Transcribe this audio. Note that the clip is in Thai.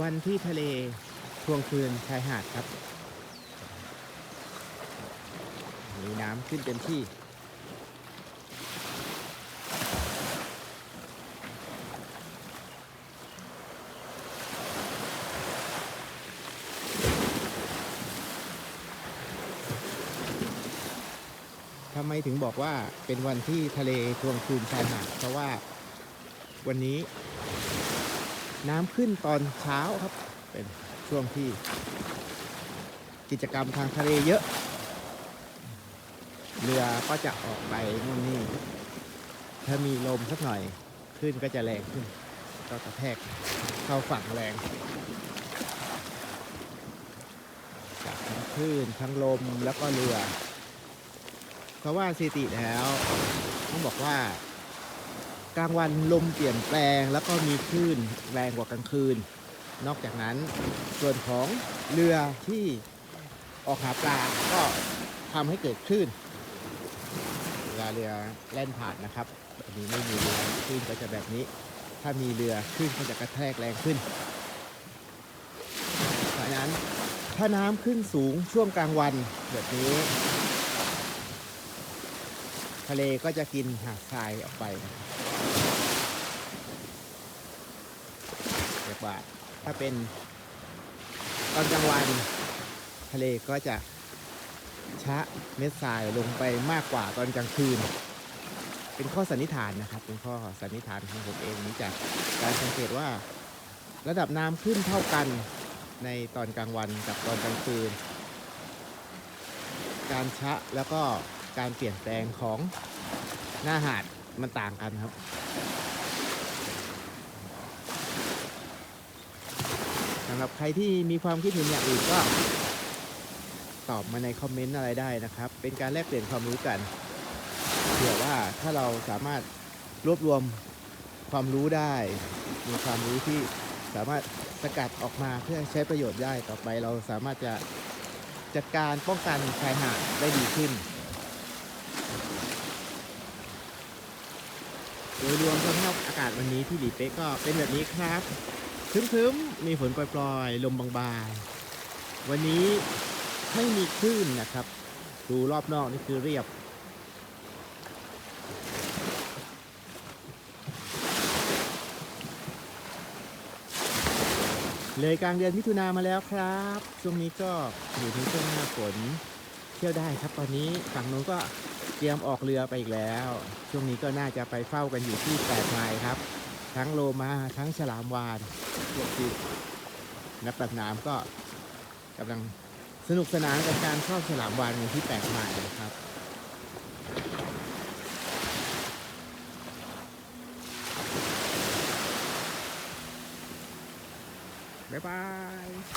วันที่ทะเลทวงคืนชายหาดครับ มีน้ำขึ้นเต็มที่ ทำไมถึงบอกว่าเป็นวันที่ทะเลทวงคืนชายหาด เพราะว่าวันนี้ น้ำขึ้นตอนเช้าครับ เป็นช่วงที่กิจกรรมทางทะเลเยอะ เรือก็จะออกไปนู่นนี่ ถ้ามีลมสักหน่อยขึ้นก็จะแรงขึ้น ก็กระแทกเข้าฝั่งแรงจากทั้งคลื่นทั้งลมแล้วก็เรือ เพราะว่าสถิติแล้ว ต้องบอกว่า กลางวันลมเปลี่ยนแปลง แล้วก็มีคลื่นแรงกว่ากลางคืน นอกจากนั้นส่วนของเรือที่ออกหาปลาก็ทำให้เกิดคลื่นเวลาเรือแล่นผ่านนะครับแบบนี้ไม่มีเรือคลื่นก็จะแบบนี้ ถ้ามีเรือคลื่นก็จะกระแทกแรงขึ้นเพราะนั้นถ้าน้ำขึ้นสูงช่วงกลางวันแบบนี้ทะเลก็จะกินหาดทรายออกไปนะครับ เรียกว่าถ้าเป็นตอนกลางวันทะเลก็จะชะเม็ดทรายลงไปมากกว่าตอนกลางคืน เป็นข้อสันนิษฐานนะครับ เป็นข้อสันนิษฐานของผมเองนี้จากการสังเกตว่าระดับน้ำขึ้นเท่ากันในตอนกลางวันกับตอนกลางคืน การชะแล้วก็การเปลี่ยนแปลงของหน้าหาดมันต่างกันครับ สำหรับ ใครที่มีความคิดเห็นอย่างอื่นก็ ตอบมาในคอมเมนต์อะไรได้นะครับ เป็นการแลกเปลี่ยนความรู้กันเผื่อว่าถ้าเราสามารถรวบรวมความรู้ได้ มีความรู้ที่สามารถสกัดออกมาเพื่อใช้ประโยชน์ได้ต่อไป เราสามารถจะจัดการป้องกันชายหาดได้ดีขึ้นโดยรวมสภาพอากาศวันนี้ที่หลีเป๊ะก็เป็นแบบนี้ครับ ครึ้มๆ มีฝนปล่อยๆ ลมบางๆ วันนี้ไม่มีคลื่นนะครับ ดูรอบนอกนี่คือเรียบ เลยกลางเดือนมิถุนามาแล้วครับ ช่วงนี้ก็อยู่ในช่วงหน้าฝนเที่ยวได้ครับตอนนี้ฝั่งนู้นก็เตรียมออกเรือไปอีกแล้ว ช่วงนี้ก็น่าจะไปเฝ้ากันอยู่ที่แปดไมล์ครับ ทั้งโลมาทั้งฉลามวานพวกที่นักดำน้ำก็กำลังสนุกสนานกับการเข้าฉลามวานที่แปลกใหม่นะครับบ๊ายบาย